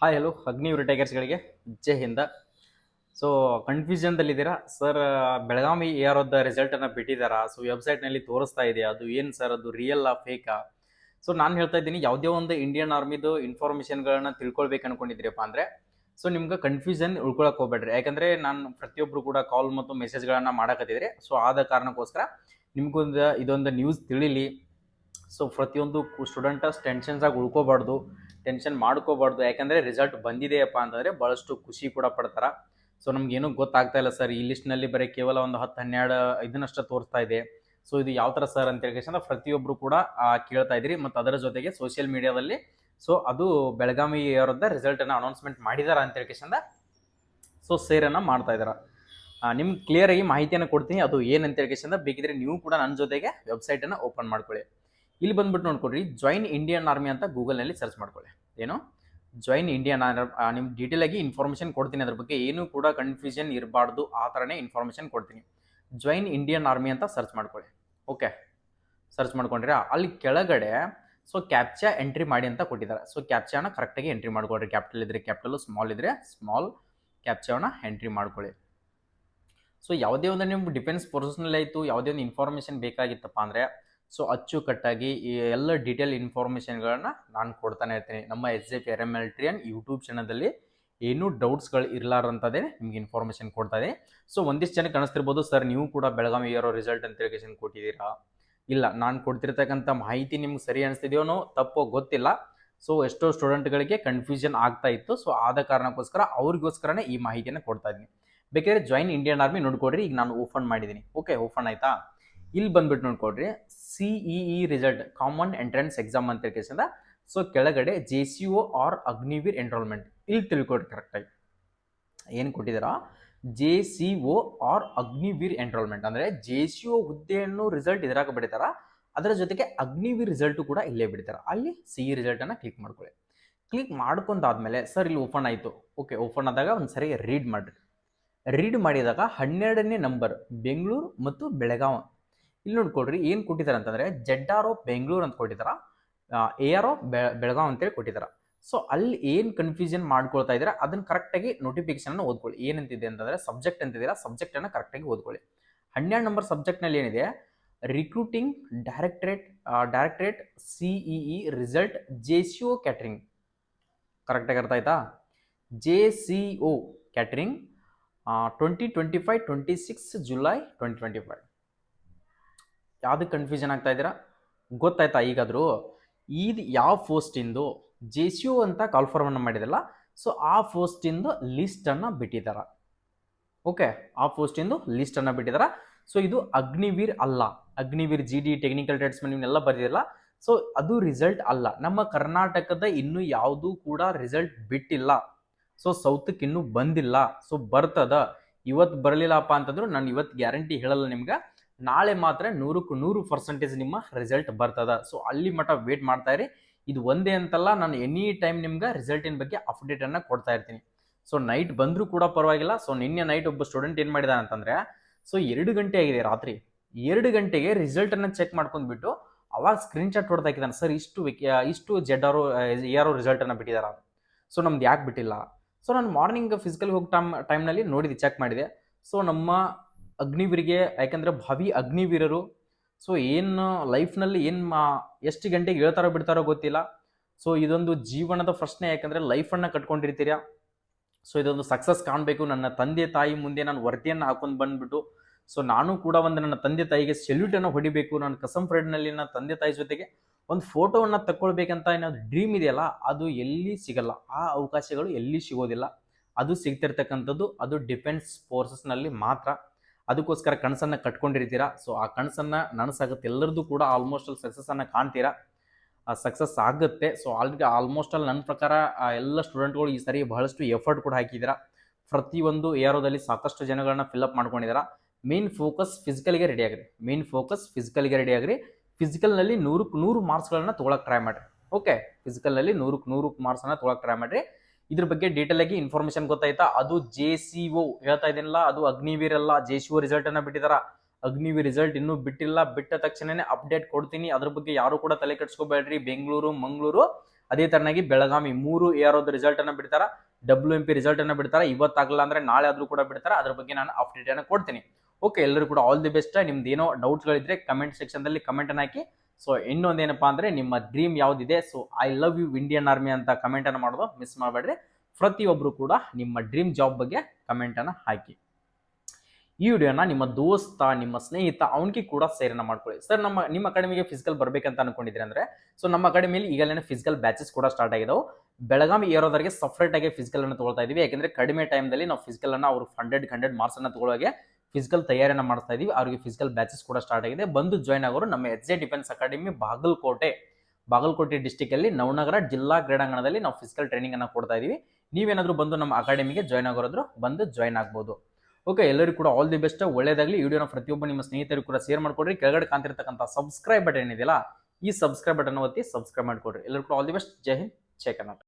Hi hello ಅಗ್ನಿ ಟೈಗರ್ಸ್ಗಳಿಗೆ ಜೈ ಹಿಂದ. ಸೊ ಕನ್ಫ್ಯೂಷನ್ದಲ್ಲಿದ್ದೀರಾ ಸರ್ ಬೆಳಗಾವಿ ಎ ಆರ್ ರಿಸಲ್ಟನ್ನು ಬಿಟ್ಟಿದ್ದಾರಾ ಸೊ ವೆಬ್ಸೈಟ್ನಲ್ಲಿ ತೋರಿಸ್ತಾ ಇದೆ ಅದು ಏನು ಸರ್ ಅದು ರಿಯಲ್ ಆ ಫೇಕಾ ಸೊ ನಾನು ಹೇಳ್ತಾ ಇದ್ದೀನಿ, ಯಾವುದೇ ಒಂದು ಇಂಡಿಯನ್ ಆರ್ಮಿದು ಇನ್ಫಾರ್ಮೇಷನ್ಗಳನ್ನ ತಿಳ್ಕೊಳ್ಬೇಕು ಅನ್ಕೊಂಡಿದ್ದೀರಪ್ಪ ಅಂದರೆ ಸೊ ನಿಮ್ಗೆ ಕನ್ಫ್ಯೂಷನ್ ಉಳ್ಕೊಳಕ್ಕೆ ಹೋಗ್ಬೇಡ್ರಿ. ಯಾಕಂದರೆ ನಾನು ಪ್ರತಿಯೊಬ್ಬರು ಕೂಡ ಕಾಲ್ ಮತ್ತು ಮೆಸೇಜ್ಗಳನ್ನು ಮಾಡಕತ್ತಿದ್ರೆ. ಸೊ ಆದ ಕಾರಣಕ್ಕೋಸ್ಕರ ನಿಮಗೊಂದು ಇದೊಂದು ನ್ಯೂಸ್ ತಿಳಿಲಿ. ಸೊ ಪ್ರತಿಯೊಂದು ಸ್ಟೂಡೆಂಟಸ್ ಟೆನ್ಷನ್ಸಾಗಿ ಉಳ್ಕೋಬಾರ್ದು. ಟೆನ್ಷನ್ ಮಾಡ್ಕೋಬಾರ್ದು. ಯಾಕಂದರೆ ರಿಸಲ್ಟ್ ಬಂದಿದೆಯಪ್ಪ ಅಂತಂದರೆ ಭಾಳಷ್ಟು ಖುಷಿ ಕೂಡ ಪಡ್ತಾರೆ. ಸೊ ನಮಗೇನು ಗೊತ್ತಾಗ್ತಾ ಇಲ್ಲ ಸರ್. ಈ ಲಿಸ್ಟ್ನಲ್ಲಿ ಬರೀ ಕೇವಲ ಒಂದು ಹತ್ತು, ಹನ್ನೆರಡು ಇದನ್ನಷ್ಟು ತೋರಿಸ್ತಾ ಇದೆ. ಸೊ ಇದು ಯಾವ ಥರ ಸರ್ ಅಂತ ಹೇಳಿ ಪ್ರತಿಯೊಬ್ಬರು ಕೂಡ ಕೇಳ್ತಾ ಇದ್ದೀರಿ. ಮತ್ತು ಅದರ ಜೊತೆಗೆ ಸೋಷಿಯಲ್ ಮೀಡಿಯಾದಲ್ಲಿ ಸೊ ಅದು ಬೆಳಗಾವಿ ಅವರದ್ದ ರಿಸಲ್ಟನ್ನು ಅನೌನ್ಸ್ಮೆಂಟ್ ಮಾಡಿದಾರ ಅಂತ ಹೇಳ್ಕೇಶಂದ ಸೊ ಸೇರನ್ನು ಮಾಡ್ತಾ ಇದಾರ. ನಿಮ್ಗೆ ಕ್ಲಿಯರಾಗಿ ಮಾಹಿತಿಯನ್ನು ಕೊಡ್ತೀನಿ. ಅದು ಏನಂತ ಹೇಳ್ಕೇಶಂದ ಬೇಕಿದ್ರೆ ನೀವು ಕೂಡ ನನ್ನ ಜೊತೆಗೆ ವೆಬ್ಸೈಟನ್ನು ಓಪನ್ ಮಾಡ್ಕೊಳ್ಳಿ. ಇಲ್ಲಿ ಬಂದ್ಬಿಟ್ಟು ನೋಡ್ಕೊಡ್ರಿ ಜಾಯಿನ್ ಇಂಡಿಯನ್ ಆರ್ಮಿ ಅಂತ ಗೂಗಲ್ನಲ್ಲಿ ಸರ್ಚ್ ಮಾಡ್ಕೊಳ್ಳಿ. ಏನು? ಜಾಯಿನ್ ಇಂಡಿಯನ್ ನಿಮ್ಗೆ ಡೀಟೇಲ್ ಆಗಿ ಇನ್ಫಾರ್ಮೇಷನ್ ಕೊಡ್ತೀನಿ ಅದ್ರ ಬಗ್ಗೆ. ಏನೂ ಕೂಡ ಕನ್ಫ್ಯೂಷನ್ ಇರಬಾರ್ದು, ಆ ಥರನೇ ಇನ್ಫಾರ್ಮೇಷನ್ ಕೊಡ್ತೀನಿ. ಜಾಯಿನ್ ಇಂಡಿಯನ್ ಆರ್ಮಿ ಅಂತ ಸರ್ಚ್ ಮಾಡ್ಕೊಳ್ಳಿ. ಓಕೆ ಸರ್ಚ್ ಮಾಡ್ಕೊಂಡ್ರೆ, ಅಲ್ಲಿ ಕೆಳಗಡೆ ಸೊ ಕ್ಯಾಪ್ಚಾ ಎಂಟ್ರಿ ಮಾಡಿ ಅಂತ ಕೊಟ್ಟಿದ್ದಾರೆ. ಸೊ ಕ್ಯಾಪ್ಚಾನ ಕರೆಕ್ಟಾಗಿ ಎಂಟ್ರಿ ಮಾಡ್ಕೊಳ್ರಿ. ಕ್ಯಾಪಿಟಲ್ ಇದ್ರೆ ಕ್ಯಾಪಿಟಲು ಸ್ಮಾಲ್ ಇದ್ರೆ ಸ್ಮಾಲ್ ಕ್ಯಾಪ್ಚಾವನ್ನ ಎಂಟ್ರಿ ಮಾಡ್ಕೊಳ್ಳಿ. ಸೊ ಯಾವುದೇ ಒಂದು ನಿಮ್ಗೆ ಡಿಫೆನ್ಸ್ ಫೋರ್ಸಸ್ನಲ್ಲಿ ಆಯಿತು, ಯಾವುದೇ ಒಂದು ಇನ್ಫಾರ್ಮೇಷನ್ ಬೇಕಾಗಿತ್ತಪ್ಪ ಅಂದರೆ ಸೊ ಅಚ್ಚುಕಟ್ಟಾಗಿ ಈ ಎಲ್ಲ ಡೀಟೇಲ್ ಇನ್ಫಾರ್ಮೇಷನ್ಗಳನ್ನು ನಾನು ಕೊಡ್ತಾನೆ ಇರ್ತೀನಿ. ನಮ್ಮ S J P R M L ಟ್ರಿಯನ್ YouTube ಚಾನಲಲ್ಲಿ ಏನೂ ಡೌಟ್ಸ್ಗಳು ಇರಲಾರಂಥದ್ದೇ ನಿಮ್ಗೆ ಇನ್ಫಾರ್ಮೇಷನ್ ಕೊಡ್ತಾ ಇದೆ. ಸೊ ಒಂದಿಷ್ಟು ಜನಕ್ಕೆ ಕಾಣಿಸ್ತಿರ್ಬೋದು ಸರ್ ನೀವು ಕೂಡ ಬೆಳಗಾವಿ ಇರೋ ರಿಸಲ್ಟ್ ಅಂತ ಹೇಳಿ ಕೊಟ್ಟಿದ್ದೀರಾ? ಇಲ್ಲ, ನಾನು ಕೊಡ್ತಿರ್ತಕ್ಕಂಥ ಮಾಹಿತಿ ನಿಮ್ಗೆ ಸರಿ ಅನಿಸ್ತಿದೆಯೋನೋ ತಪ್ಪೋ ಗೊತ್ತಿಲ್ಲ. ಸೊ ಎಷ್ಟೋ ಸ್ಟೂಡೆಂಟ್ಗಳಿಗೆ ಕನ್ಫ್ಯೂಷನ್ ಆಗ್ತಾ ಇತ್ತು. ಸೊ ಆದ ಕಾರಣಕ್ಕೋಸ್ಕರ ಅವ್ರಿಗೋಸ್ಕರನೇ ಈ ಮಾಹಿತಿಯನ್ನು ಕೊಡ್ತಾ ಇದ್ದೀನಿ. ಬೇಕಾದ್ರೆ ಜಾಯಿನ್ ಇಂಡಿಯನ್ ಆರ್ಮಿ ನೋಡ್ಕೊಡ್ರಿ ಈಗ ನಾನು ಓಪನ್ ಮಾಡಿದ್ದೀನಿ. ಓಕೆ ಓಪನ್ ಆಯ್ತಾ? ಇಲ್ಲಿ ಬಂದ್ಬಿಟ್ಟು ನೋಡ್ಕೊಡ್ರಿ C E result common entrance exam ಅಂತ ಕೇಸಿಂದ ಸೊ ಕೆಳಗಡೆ J C O R Agniveer enrolment ಇಲ್ಲಿ ತಿಳ್ಕೊಡ್ರಿ ಕರೆಕ್ಟಾಗಿ ಏನು ಕೊಟ್ಟಿದ್ದೀರಾ? J C O R Agniveer enrolment ಅಂದರೆ ಜೆ ಸಿ ಒ ಹುದ್ದೆಯನ್ನು ರಿಸಲ್ಟ್ ಇದ್ರಾಗ ಬಿಡ್ತಾರ ಅದರ ಜೊತೆಗೆ ಅಗ್ನಿವೀರ್ ರಿಸಲ್ಟು ಕೂಡ ಇಲ್ಲೇ ಬಿಡ್ತಾರೆ ಅಲ್ಲಿ ಸಿ ಇ ರಿಸಲ್ಟನ್ನು ಕ್ಲಿಕ್ ಮಾಡ್ಕೊಳ್ಳಿ. ಕ್ಲಿಕ್ ಮಾಡ್ಕೊಂಡಾದ್ಮೇಲೆ, ಸರ್, ಇಲ್ಲಿ ಓಪನ್ ಆಯಿತು. ಓಕೆ ಓಪನ್ ಆದಾಗ ಒಂದು ಸರಿ ರೀಡ್ ಮಾಡಿರಿ. ರೀಡ್ ಮಾಡಿದಾಗ ಹನ್ನೆರಡನೇ ನಂಬರ್ ಬೆಂಗಳೂರು ಮತ್ತು ಬೆಳಗಾವಿ. ಇಲ್ಲಿ ನೋಡ್ಕೊಳ್ರಿ ಏನು ಕೊಟ್ಟಿದ್ದಾರೆ ಅಂತಂದರೆ ಜೆಡ್ ಆರ್ ಆಫ್ ಬೆಂಗಳೂರು ಅಂತ ಕೊಟ್ಟಿದ್ದಾರ ಎ ಆರ್ ಆಫ್ ಬೆಳಗಾವ್ ಅಂತೇಳಿ ಕೊಟ್ಟಿದ್ದಾರೆ ಸೊ ಅಲ್ಲಿ ಏನು ಕನ್ಫ್ಯೂಷನ್ ಮಾಡ್ಕೊಳ್ತಾ ಇದ್ದಾರೆ, ಅದನ್ನು ಕರೆಕ್ಟಾಗಿ ನೋಟಿಫಿಕೇಶನ್ ಓದ್ಕೊಳ್ಳಿ. ಏನಂತಿದೆ ಅಂತಂದರೆ ಸಬ್ಜೆಕ್ಟ್ ಅಂತಿದ್ದೀರಾ ಸಬ್ಜೆಕ್ಟನ್ನು ಕರೆಕ್ಟಾಗಿ ಓದ್ಕೊಳ್ಳಿ. ಹನ್ನೆರಡು ನಂಬರ್ ಸಬ್ಜೆಕ್ಟ್ನಲ್ಲಿ ಏನಿದೆ recruiting directorate directorate CEE result J C O catering ಕರೆಕ್ಟಾಗಿ ಅರ್ಥ ಆಯ್ತಾ? J C O catering twenty twenty five twenty six July twenty twenty five ಯಾವುದಕ್ಕೆ ಕನ್ಫ್ಯೂಷನ್ ಆಗ್ತಾ ಇದ್ದೀರಾ? ಗೊತ್ತಾಯ್ತಾ ಈಗಾದರೂ? ಇದು ಯಾವ ಪೋಸ್ಟಿಂದು ಜೆ ಸಿ ಯು ಅಂತ ಕಾಲ್ಫಾರ್ಮನ್ನು ಮಾಡಿದಲ್ಲ ಸೊ ಆ ಪೋಸ್ಟಿಂದು ಲಿಸ್ಟನ್ನು ಬಿಟ್ಟಿದ್ದಾರೆ ಓಕೆ ಆ ಪೋಸ್ಟಿಂದು ಲಿಸ್ಟನ್ನು ಬಿಟ್ಟಿದ್ದಾರೆ ಸೊ ಇದು ಅಗ್ನಿವೀರ್ ಅಲ್ಲ. Agniveer G D technical tradesman ಇವನ್ನೆಲ್ಲ ಬರೆದಿಲ್ಲ ಸೊ ಅದು ರಿಸಲ್ಟ್ ಅಲ್ಲ. ನಮ್ಮ ಕರ್ನಾಟಕದ ಇನ್ನೂ ಯಾವುದೂ ಕೂಡ ರಿಸಲ್ಟ್ ಬಿಟ್ಟಿಲ್ಲ. ಸೊ ಸೌತಕ್ಕೆ ಇನ್ನೂ ಬಂದಿಲ್ಲ. ಸೊ ಬರ್ತದ. ಇವತ್ತು ಬರಲಿಲ್ಲಪ್ಪ ಅಂತಂದ್ರು ನಾನು ಇವತ್ತು ಗ್ಯಾರಂಟಿ ಹೇಳಲ್ಲ ನಿಮ್ಗೆ. ನಾಳೆ ಮಾತ್ರ ನೂರಕ್ಕೂ ನೂರು ಪರ್ಸೆಂಟೇಜ್ ನಿಮ್ಮ ರಿಸಲ್ಟ್ ಬರ್ತದ. ಸೊ ಅಲ್ಲಿ ಮಟ್ಟ ವೇಟ್ ಮಾಡ್ತಾ ಇರಿ. ಇದು ಒಂದೇ ಅಂತಲ್ಲ, ನಾನು ಎನಿ ಟೈಮ್ ನಿಮ್ಗೆ ರಿಸಲ್ಟಿನ ಬಗ್ಗೆ ಅಪ್ಡೇಟನ್ನು ಕೊಡ್ತಾ ಇರ್ತೀನಿ. ಸೊ ನೈಟ್ ಬಂದರೂ ಕೂಡ ಪರವಾಗಿಲ್ಲ. ಸೊ ನಿನ್ನೆ ನೈಟ್ ಒಬ್ಬ ಸ್ಟೂಡೆಂಟ್ ಏನು ಮಾಡಿದ ಅಂತಂದರೆ ಸೊ ಎರಡು ಗಂಟೆ ಆಗಿದೆ ರಾತ್ರಿ. ಎರಡು ಗಂಟೆಗೆ ರಿಸಲ್ಟನ್ನು ಚೆಕ್ ಮಾಡ್ಕೊಂಡ್ಬಿಟ್ಟು ಅವಾಗ ಸ್ಕ್ರೀನ್ ಶಾಟ್ ಹೊಡೆದು ಹಾಕಿದಾನೆ ಸರ್, ಇಷ್ಟು ಇಷ್ಟು ಜೆಡ್ ಆರು ಯಾರೋ ರಿಸಲ್ಟನ್ನು ಬಿಟ್ಟಿದಾರ. ಸೊ ನಮ್ದು ಯಾಕೆ ಬಿಟ್ಟಿಲ್ಲ? ಸೊ ನಾನು ಮಾರ್ನಿಂಗ್ ಫಿಸಿಕಲ್ ಹೋಗಿ ಟೈಮ್ ಟೈಮ್ನಲ್ಲಿ ನೋಡಿದೆ ಚೆಕ್ ಮಾಡಿದೆ. ಸೊ ನಮ್ಮ ಅಗ್ನಿವೀರಿಗೆ, ಯಾಕಂದರೆ ಭಾವಿ ಅಗ್ನಿವೀರರು. ಸೊ ಏನು ಲೈಫ್ನಲ್ಲಿ ಏನು ಮಾ, ಎಷ್ಟು ಗಂಟೆಗೆ ಹೇಳ್ತಾರೋ ಬಿಡ್ತಾರೋ ಗೊತ್ತಿಲ್ಲ. ಸೊ ಇದೊಂದು ಜೀವನದ ಪ್ರಶ್ನೆ, ಯಾಕಂದರೆ ಲೈಫನ್ನು ಕಟ್ಕೊಂಡಿರ್ತೀರಾ. ಸೊ ಇದೊಂದು ಸಕ್ಸಸ್ ಕಾಣಬೇಕು. ನನ್ನ ತಂದೆ ತಾಯಿ ಮುಂದೆ ನಾನು ವರದಿಯನ್ನು ಹಾಕೊಂಡು ಬಂದ್ಬಿಟ್ಟು ಸೊ ನಾನು ಕೂಡ ಒಂದು ನನ್ನ ತಂದೆ ತಾಯಿಗೆ ಸೆಲ್ಯೂಟನ್ನು ಹೊಡಿಬೇಕು. ನಾನು ಕಸಮ್ ಫ್ರೆಂಡ್ನಲ್ಲಿ ನನ್ನ ತಂದೆ ತಾಯಿ ಜೊತೆಗೆ ಒಂದು ಫೋಟೋವನ್ನು ತಕ್ಕೊಳ್ಬೇಕಂತ ಏನಾದ್ರು ಡ್ರೀಮ್ ಇದೆಯಲ್ಲ, ಅದು ಎಲ್ಲಿ ಸಿಗಲ್ಲ. ಆ ಅವಕಾಶಗಳು ಎಲ್ಲಿ ಸಿಗೋದಿಲ್ಲ. ಅದು ಸಿಗ್ತಿರ್ತಕ್ಕಂಥದ್ದು, ಅದು ಡಿಫೆನ್ಸ್ ಫೋರ್ಸಸ್ನಲ್ಲಿ ಮಾತ್ರ. ಅದಕ್ಕೋಸ್ಕರ ಕನಸನ್ನು ಕಟ್ಕೊಂಡಿರ್ತೀರಾ? ಸೊ ಆ ಕನಸನ್ನು ನನಸಾಗುತ್ತೆ. ಎಲ್ಲರದ್ದು ಕೂಡ ಆಲ್ಮೋಸ್ಟ್ ಅಲ್ಲಿ ಸಕ್ಸಸ್ಸನ್ನು ಕಾಣ್ತೀರಾ? ಆ ಸಕ್ಸಸ್ ಆಗುತ್ತೆ. ಸೊ ಆಲ್ರೆಡಿ ಆಲ್ಮೋಸ್ಟ್ ಅಲ್ಲಿ ನನ್ನ ಪ್ರಕಾರ ಎಲ್ಲ ಸ್ಟೂಡೆಂಟ್ಗಳು ಈ ಸರಿ ಬಹಳಷ್ಟು ಎಫರ್ಟ್ ಕೂಡ ಹಾಕಿದ್ದೀರಾ ಪ್ರತಿಯೊಂದು ಏರೋದಲ್ಲಿ ಸಾಕಷ್ಟು ಜನಗಳನ್ನ ಫಿಲ್ಅಪ್ ಮಾಡ್ಕೊಂಡಿದ್ದೀರಾ ಮೇನ್ ಫೋಕಸ್ ಫಿಸಿಕಲ್ಗೆ ರೆಡಿ ಆಗಿರಿ. ಮೇನ್ ಫೋಕಸ್ ಫಿಸಿಕಲ್ಗೆ ರೆಡಿ ಆಗಿರಿ. ಫಿಸಿಕಲ್ನಲ್ಲಿ ನೂರಕ್ಕೆ ನೂರು ಮಾರ್ಕ್ಸ್ಗಳನ್ನ ತೊಗೊಳಕ್ಕೆ ಟ್ರೈ ಮಾಡಿರಿ. ಓಕೆ ಫಿಸಿಕಲ್ನಲ್ಲಿ ನೂರಕ್ಕೆ ನೂರು ಮಾರ್ಕ್ಸನ್ನು ತೊಗೊಳಕ್ಕೆ ಟ್ರೈ ಮಾಡಿರಿ. ಇದ್ರ ಬಗ್ಗೆ ಡೀಟೇಲ್ ಆಗಿ ಇನ್ಫಾರ್ಮೇಶನ್ ಗೊತ್ತಾಯ್ತಾ? ಅದು ಜೆ ಸಿ ಒ ಹೇಳ್ತಾ ಇದ್ದೀನಲ್ಲ ಅದು ಅಗ್ನಿವೀರ್ ಅಲ್ಲ ಜೆ ಸಿ ಒ ರಿಸಲ್ಟ್ ಅನ್ನ ಬಿಟ್ಟಿದಾರ. ಅಗ್ನಿವೀರ್ ರಿಸಲ್ಟ್ ಇನ್ನೂ ಬಿಟ್ಟಿಲ್ಲ, ಬಿಟ್ಟ ತಕ್ಷಣನೇ ಅಪ್ಡೇಟ್ ಕೊಡ್ತೀನಿ. ಅದ್ರ ಬಗ್ಗೆ ಯಾರು ಕೂಡ ತಲೆ ಕೆಡ್ಸ್ಕೋಬೇಡ್ರಿ. ಬೆಂಗಳೂರು, ಮಂಗಳೂರು, ಅದೇ ತರನಾಗಿ ಬೆಳಗಾವಿ, ಮೂರು ಆರ್ ರಿಸಲ್ಟ್ ಅನ್ನ ಬಿಡ್ತಾರ. ಡಬ್ಲ್ಯೂ ಎಂ ಪಿ ರಿಸಲ್ಟ್ ಅನ್ನ ಬಿಡ್ತಾರ. ಇವತ್ತಾಗಲ್ಲ ಅಂದ್ರೆ ನಾಳೆ ಆದ್ರೂ ಕೂಡ ಬಿಡ್ತಾರ. ಅದ್ರ ಬಗ್ಗೆ ನಾನು ಅಪ್ಡೇಟ್ ಅನ್ನ ಕೊಡ್ತೀನಿ. ಓಕೆ ಎಲ್ಲರೂ ಕೂಡ ಆಲ್ ದಿ ಬೆಸ್ಟ್ ನಿಮ್ದು ಏನೋ ಡೌಟ್ಸ್ಗಳಿದ್ರೆ ಕಮೆಂಟ್ ಸೆಕ್ಷನ್ದಲ್ಲಿ ಕಮೆಂಟ್ ಅನ್ನ ಹಾಕಿ. ಸೊ ಇನ್ನೊಂದೇನಪ್ಪಾ ಅಂದ್ರೆ ನಿಮ್ಮ ಡ್ರೀಮ್ ಯಾವುದಿದೆ? So I love you Indian army ಅಂತ ಕಮೆಂಟನ್ನು ಮಾಡೋದು ಮಿಸ್ ಮಾಡಬೇಡ್ರಿ. ಪ್ರತಿಯೊಬ್ರು ಕೂಡ ನಿಮ್ಮ ಡ್ರೀಮ್ ಜಾಬ್ ಬಗ್ಗೆ ಕಮೆಂಟನ್ನು ಹಾಕಿ. ಈ ವಿಡಿಯೋನ ನಿಮ್ಮ ದೋಸ್ತ, ನಿಮ್ಮ ಸ್ನೇಹಿತ ಅವನಿಗೆ ಕೂಡ ಸೇರನ್ನ ಮಾಡ್ಕೊಳ್ಳಿ. ಸರ್ ನಮ್ಮ, ನಿಮ್ಮ ಅಕಾಡೆಮಿಗೆ ಫಿಸಿಕಲ್ ಬರಬೇಕಂತ ಅನ್ಕೊಂಡಿದ್ರೆ ಅಂದ್ರೆ ಸೊ ನಮ್ಮ ಅಕಾಡೆಮಿಯಲ್ಲಿ ಈಗಲೇ ಫಿಸಿಕಲ್ ಬ್ಯಾಚಸ್ ಕೂಡ ಸ್ಟಾರ್ಟ್ ಆಗಿದಾವೆ. ಬೆಳಗಾವಿ ಏರೋದವರಿಗೆ ಸಪ್ರೇಟ್ ಆಗಿ ಫಿಸಿಕಲ್ ಅನ್ನು ತಗೊಳ್ತಾ ಇದೀವಿ. ಯಾಕಂದ್ರೆ ಕಡಿಮೆ ಟೈಮ್ದಲ್ಲಿ ನಾವು ಫಿಸಿಕಲ್ ಅನ್ನ ಅವರು ಹಂಡ್ರೆಡ್ ಹಂಡ್ರೆಡ್ ಮಾರ್ಕ್ಸ್ ಅನ್ನ ತಗೊಳ್ಳೋಗೆ ಫಿಸಿಕಲ್ ತಯಾರಿಯನ್ನು ಮಾಡ್ತಾ ಇದ್ದೀವಿ ಅವರಿಗೆ ಫಿಸಿಕಲ್ ಬ್ಯಾಚಸ್ ಕೂಡ ಸ್ಟಾರ್ಟ್ ಆಗಿದೆ. ಬಂದು ಜಾಯ್ನ್ ಆಗೋರು ನಮ್ಮ H J defence academy Bagalkote. Bagalkote ಡಿಸ್ಟಿಕಲ್ಲಿ Navanagar ಜಿಲ್ಲಾ ಕ್ರೀಡಾಂಗಣದಲ್ಲಿ ನಾವು ಫಿಸಿಕಲ್ ಟ್ರೈನಿಂಗ್ ಅನ್ನ ಕೊಡ್ತಾ ಇದ್ದೀವಿ ನೀವೇನಾದರೂ ಬಂದು ನಮ್ಮ ಅಕಾಡೆಮಿಗೆ ಜಾಯ್ನ್ ಆಗೋರಾದ್ರು ಬಂದು ಜಾಯ್ನ್ ಆಗ್ಬೋದು. ಓಕೆ ಎಲ್ಲರಿಗೂ ಕೂಡ ಆಲ್ ದಿ ಬೆಸ್ಟ್ ಒಳ್ಳೇದಾಗಲಿ. ವಿಡಿಯೋನ ಪ್ರತಿಯೊಬ್ಬ ನಿಮ್ಮ ಸ್ನೇಹಿತರಿಗೂ ಕೂಡ ಶೇರ್ ಮಾಡ್ಕೊಡ್ರಿ. ಕೆಳಗಡೆ ಕಾಣ್ತಿರ್ತಕ್ಕಂಥ ಸಬ್ಸ್ಕ್ರೈಬ್ ಬಟನ್ ಏನಿದೆಯಲ್ಲ, ಈ ಸಬ್ಸ್ಕ್ರೈಬ್ ಬಟನ್ ಒತ್ತಿ ಸಬ್ಸ್ಕ್ರೈಬ್ ಮಾಡ್ಕೊಡ್ರಿ. ಎಲ್ಲರಿಗೂ ಕೂಡ all the best Jai Hind, Jai Karnataka.